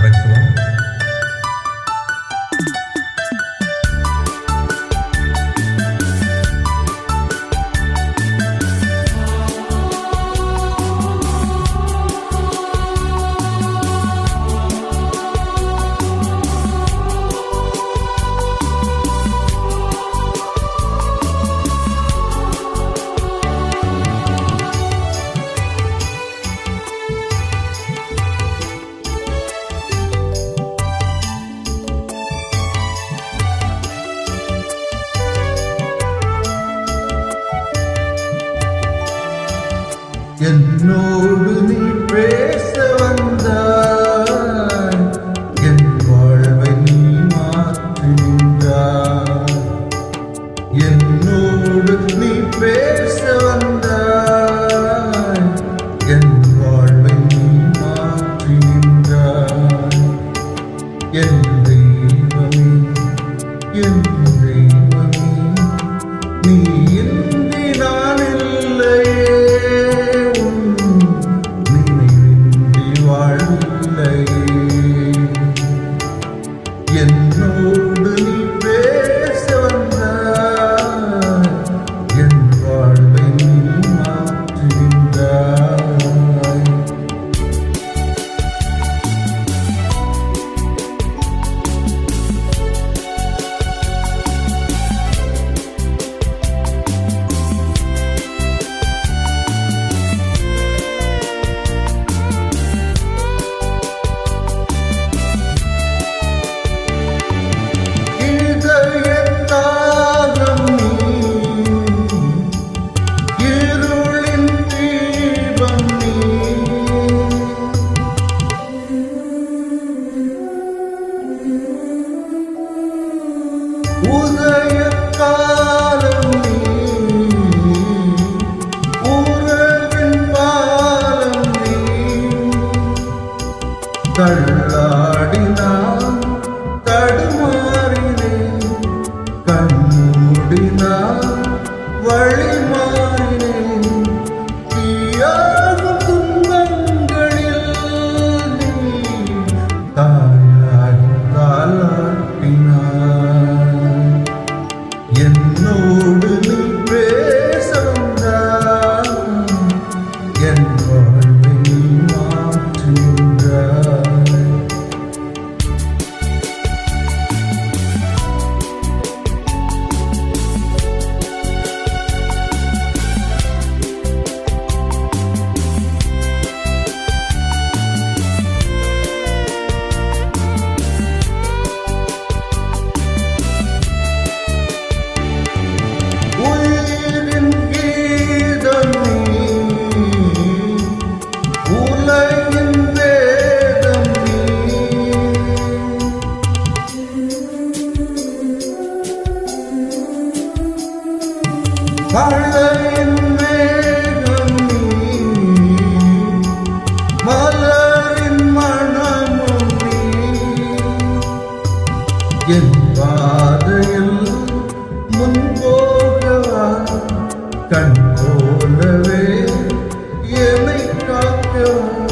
喂，小龙。know the meaning. என் பாதையில் முன்போகவா கண் போலவே எமை காக்கவா?